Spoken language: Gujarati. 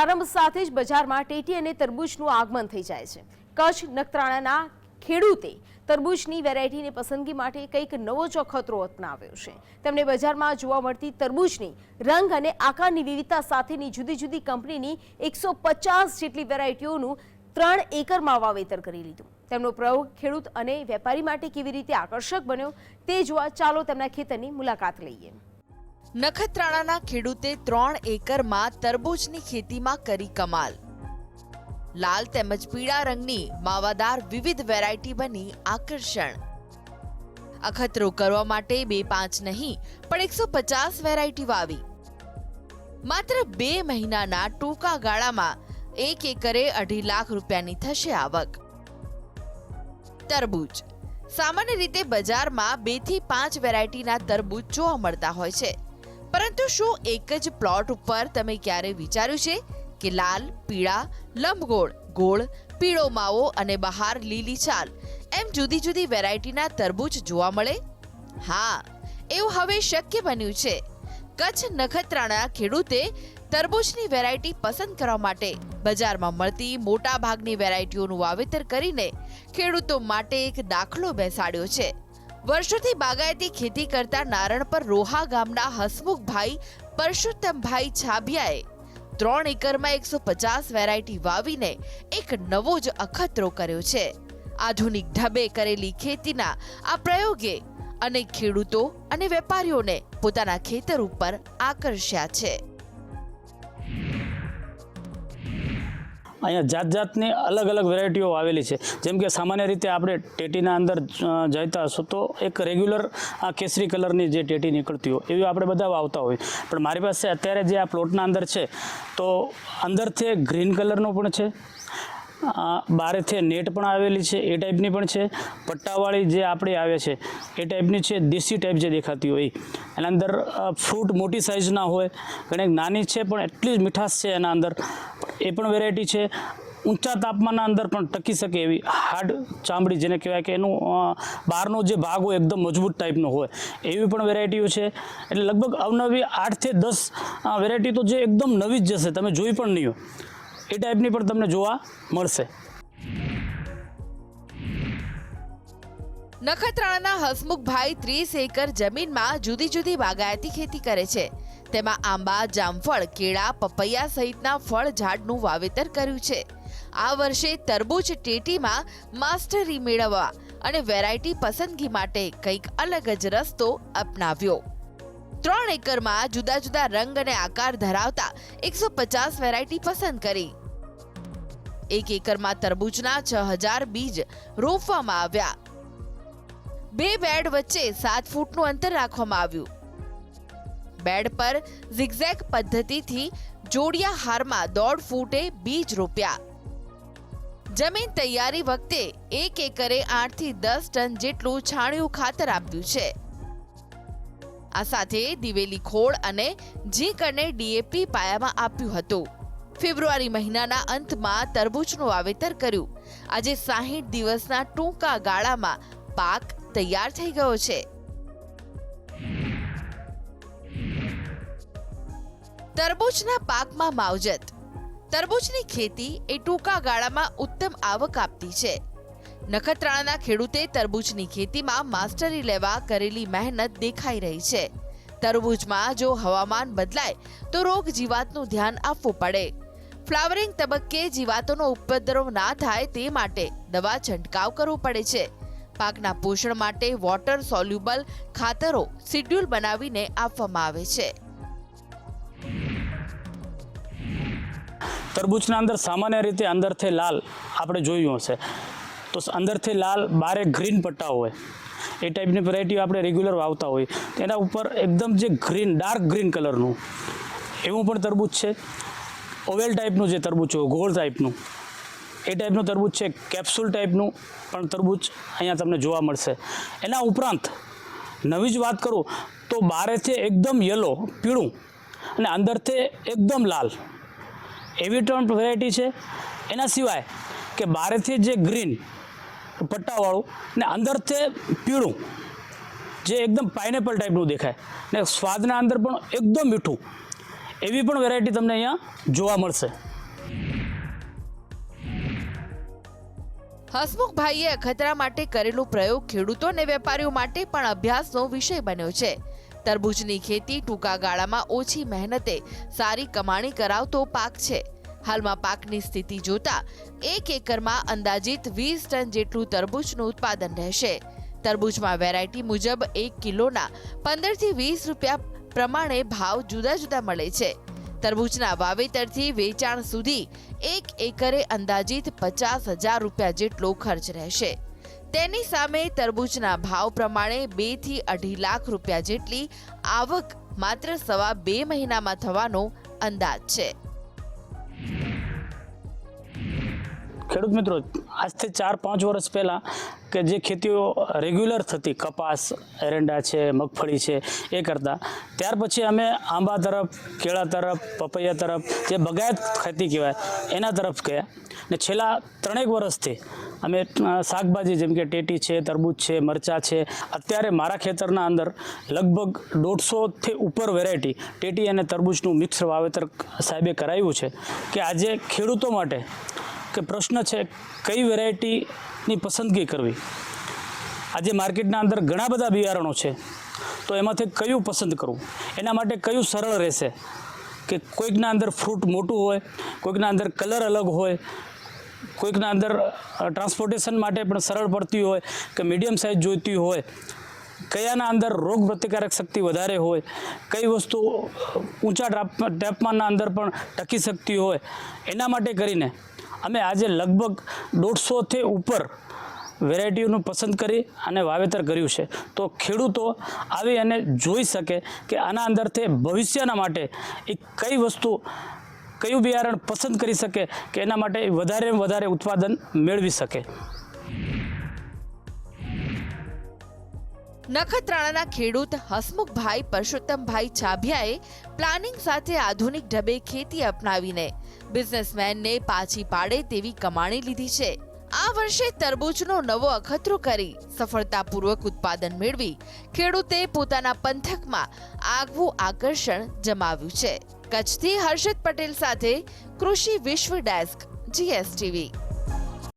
પ્રારંભ સાથે જ બજારમાં ટેટી અને તરબૂચનું આગમન થઈ જાય છે. કચ્છ નખત્રાણાના ખેડૂતે તરબૂચની વેરાયટીની પસંદગી માટે કંઈક નવો ચોખતરો અપનાવ્યો છે. તેમણે બજારમાં જોવા મળતી તરબૂચની રંગ અને આકારની વિવિધતા સાથેની જુદી જુદી કંપનીની એકસો જેટલી વેરાયટીઓનું ત્રણ એકરમાં વાવેતર કરી લીધું. તેમનો પ્રયોગ ખેડૂત અને વેપારી માટે કેવી રીતે આકર્ષક બન્યો તે જોવા ચાલો તેમના ખેતરની મુલાકાત લઈએ. નખત્રાણાના ખેડૂતે ત્રણ એકરમાં તરબૂચની ખેતીમાં કરી કમાલ. લાલ તેમજ પીળા રંગની માવાદાર વિવિધ વેરાયટી બની આકર્ષણ. અખતરો કરવા માટે બે પાંચ નહીં, પણ એકસો પચાસ વેરાયટી વાવી. માત્ર બે મહિનાના ટૂંકા ગાળામાં એક એકરે અઢી લાખ રૂપિયાની થશે આવક. તરબૂચ. સામાન્ય રીતે બજારમાં બેથી પાંચ વેરાયટીના તરબૂચ જોવા મળતા હોય છે. પરંતુ શું એક જ પ્લોટ ઉપર તમે ક્યારે વિચાર્યું છે? કે લાલ, પીળા, લંબગોળ, ગોળ, પીળો માવો અને બહાર લીલી છાલ, એમ જુદી જુદી વેરાયટીના તરબૂચ જોવા મળે? હા, એવું હવે શક્ય બન્યું છે. કચ્છ નખત્રાણા ખેડૂતે તરબૂચની વેરાયટી પસંદ કરવા માટે બજારમાં મળતી મોટા ભાગની વેરાયટીઓનું વાવેતર કરીને ખેડૂતો માટે એક દાખલો બેસાડ્યો છે. વર્ષોથી બાગાયતી ખેતી કરતા નારણ પર રોહા ગામના હસમુખભાઈ પરસોત્તમભાઈ છાબિયાએ ત્રણ એકરમાં એકસો પચાસ વેરાયટી વાવીને એક નવો જ અખતરો કર્યો છે. આધુનિક ઢબે કરેલી ખેતીના આ પ્રયોગે અનેક ખેડૂતો અને વેપારીઓને પોતાના ખેતર ઉપર આકર્ષ્યા છે. અહીંયા જાત જાતની અલગ અલગ વેરાયટીઓ આવેલી છે. જેમ કે સામાન્ય રીતે આપણે ટેટીના અંદર જતા હશો તો એક રેગ્યુલર આ કેસરી કલરની જે ટેટી નીકળતી હોય, એવી આપણે બધા વાવતા હોય. પણ મારી પાસે અત્યારે જે આ પ્લોટના અંદર છે, તો અંદરથી ગ્રીન કલરનો પણ છે બારેથી નેટ પણ આવેલી છે, એ ટાઈપની પણ છે, પટ્ટાવાળી જે આપણી આવે છે, એ ટાઈપની છે, દેશી ટાઈપ જે દેખાતી હોય. એના અંદર ફ્રૂટ મોટી સાઇઝના હોય, ઘણી નાની છે, પણ એટલી જ મીઠાશ છે એના અંદર. એ પણ વેરાયટી છે. ઊંચા તાપમાનના અંદર પણ ટકી શકે એવી હાર્ડ ચામડી જેને કહેવાય કે એનું બહારનો જે ભાગ હોય એકદમ મજબૂત ટાઈપનો હોય, એવી પણ વેરાયટીઓ છે. એટલે લગભગ અવનવી આઠથી દસ વેરાયટી તો જે એકદમ નવી જ જશે, તમે જોઈ પણ નહીં હો. એ ટાઈપની પણ તમને જોવા મળશે. નખત્રાણાના હસમુખભાઈ ત્રીસ એકર જમીનમાં જુદી જુદી બાગાયતી ખેતી કરે છે. તેમાં આંબા, જામફળ, કેળા, પપૈયા સહિતના ફળ ઝાડનું વાવેતર કર્યું છે. આ વર્ષે તરબૂચ ટેટીમાં માસ્ટરી મેળવવા અને વેરાયટી પસંદગી માટે કંઈક અલગ જ રસ્તો અપનાવ્યો. ત્રણ એકરમાં જુદા જુદા રંગ અને આકાર ધરાવતા એકસો પચાસ વેરાયટી પસંદ કરી. એક એકરમાં તરબૂચના છ હજાર બીજ રોપવામાં આવ્યા. બે બેડ વચ્ચે સાત ફૂટનું અંતર રાખવામાં આવ્યું. બેડ પર ઝિગઝેગ પદ્ધતિથી જોડિયા હારમાં દોઢ ફૂટે બીજ રોપ્યા. જમીન તૈયારી વખતે એક એકરે આઠથી દસ ટન જેટલું છાણિયું ખાતર આપ્યું છે. આ સાથે દિવેલી ખોળ અને ઝીંક ડીએપી પાયામાં આપ્યું હતું. ફેબ્રુઆરી મહિનાના અંતમાં તરબૂચનું વાવેતર કર્યું. આજે સાહીઠ દિવસના ટૂંકા ગાળામાં પાક તૈયાર થઈ ગયો છે. તરબૂચના પાકમાં માવજત. તરબૂચની ખેતી એ ટૂંકા ગાળામાં ઉત્તમ આવક આપતી છે. નખત્રાણાના ખેડૂતે તરબૂચની ખેતીમાં માસ્ટરી લેવા કરેલી મહેનત દેખાઈ રહી છે. તરબૂચમાં જો હવામાન બદલાય, તો રોગ જીવાતનું ધ્યાન આપવું પડે. ફ્લાવરિંગ તબક્કે જીવાતોનો ઉપદ્રવ ના થાય તે માટે દવા છંટકાવ કરવો પડે છે. પાકના પોષણ માટે વોટર સોલ્યુબલ ખાતરો શિડ્યુલ બનાવીને આપવામાં આવે છે. તરબૂચના અંદર સામાન્ય રીતે અંદરથી લાલ આપણે જોયું હશે. તો અંદરથી લાલ બારે ગ્રીન પટ્ટા હોય. એ ટાઈપની વેરાયટી આપણે રેગ્યુલર વાવતા હોય. તેના ઉપર એકદમ જે ગ્રીન ડાર્ક ગ્રીન કલરનું એવું પણ તરબૂચ છે. ઓવેલ ટાઈપનું જે તરબૂચ હોય, ગોળ ટાઈપનું એ ટાઈપનું તરબૂચ છે કેપ્સ્યુલ ટાઈપનું પણ તરબૂચ અહીંયા તમને જોવા મળશે. એના ઉપરાંત, નવી જ વાત કરું, તો બારેથી એકદમ યલો પીળું અને અંદરથી એકદમ લાલ. એવી ત્રણ વેરાયટી છે. એના સિવાય કે બારેથી જે ગ્રીન પટ્ટાવાળું ને અંદરથી પીળું, જે એકદમ પાઇનેપલ ટાઈપનું દેખાય. ને સ્વાદના અંદર પણ એકદમ મીઠું. એવી પણ વેરાયટી તમને અહીંયા જોવા મળશે. હસમુખભાઈએ અખતરા માટે કરેલો પ્રયોગ ખેડૂતો અને વેપારીઓ માટે પણ અભ્યાસનો વિષય બન્યો છે. તરબૂચની ખેતી ટૂંકા ગાળામાં ઓછી મહેનતે સારી કમાણી કરાવતો પાક છે. હાલમાં પાકની સ્થિતિ જોતા એક એકરમાં અંદાજિત વીસ ટન જેટલું તરબૂચનું ઉત્પાદન રહેશે. તરબૂચમાં વેરાયટી મુજબ એક કિલોના પંદરથી વીસ રૂપિયા પ્રમાણે ભાવ જુદા જુદા મળે છે. તરબૂચના વાવેતરથી વેચાણ સુધી એક એકરે અંદાજિત પચાસ હજાર રૂપિયા જેટલો ખર્ચ રહેશે. તેની સામે તરબૂચના ભાવ પ્રમાણે બેથી અઢી લાખ રૂપિયા જેટલી આવક માત્ર સવા બે મહિનામાં થવાનો અંદાજ છે. ખેડૂત મિત્રો, આજથી ચાર, પાંચ વર્ષ પહેલાં કે જે ખેતીઓ રેગ્યુલર થતી, કપાસ, એરંડા છે, મગફળી છે, એ કરતાં. ત્યાર પછી અમે આંબા તરફ, કેળા તરફ, પપૈયા તરફ, જે બગાયત ખેતી કહેવાય, એના તરફ ગયા. ને છેલ્લા ત્રણેક વર્ષથી અમે શાકભાજી જેમ કે ટેટી છે, તરબૂચ છે, મરચાં છે, અત્યારે મારા ખેતરના અંદર લગભગ દોઢસોથી ઉપર વેરાયટી ટેટી અને તરબૂચનું મિક્સ વાવેતર સાહેબે કરાવ્યું છે કે આજે ખેડૂતો માટે કે પ્રશ્ન છે કઈ વેરાયટીની પસંદગી કરવી? આજે માર્કેટના અંદર ઘણા બધા બિયારણો છે, તો એમાંથી કયું પસંદ કરવું? એના માટે કયું સરળ રહેશે? કે કોઈકના અંદર ફ્રૂટ મોટું હોય, કોઈકના અંદર કલર અલગ હોય, કોઈકના અંદર ટ્રાન્સપોર્ટેશન માટે પણ સરળ પડતી હોય કે મીડિયમ સાઇઝ જોઈતી હોય, કયાના અંદર રોગ પ્રતિકારક શક્તિ વધારે હોય, કઈ વસ્તુ ઊંચા તાપ- તાપમાનના અંદર પણ ટકી શકતી હોય, એના માટે કરીને અમે આજે લગભગ દોઢસોથી ઉપર વેરાયટીઓનું પસંદ કરી અને વાવેતર કર્યું છે. તો ખેડૂતો આવી અને જોઈ શકે કે આના અંદરથી ભવિષ્યના માટે એ કઈ વસ્તુ, કયું બિયારણ પસંદ કરી શકે કે એના માટે વધારે વધારે ઉત્પાદન મેળવી શકે. નખત્રાણાના ખેડૂત હસમુખભાઈ પરસોત્તમભાઈ છાભિયાએ પ્લાનિંગ સાથે આધુનિક ઢબે ખેતી અપનાવીને બિઝનેસમેનને પાછી પાડે તેવી કમાણી લીધી છે. આ વર્ષે તરબૂચનો નવો અખતરો કરી સફળતાપૂર્વક ઉત્પાદન મેળવી ખેડૂતે પોતાના પંથકમાં આગવું આકર્ષણ જમાવ્યું છે. કચ્છથી હર્ષદ પટેલ સાથે કૃષિ વિશ્વ ડેસ્ક, જીએસટીવી.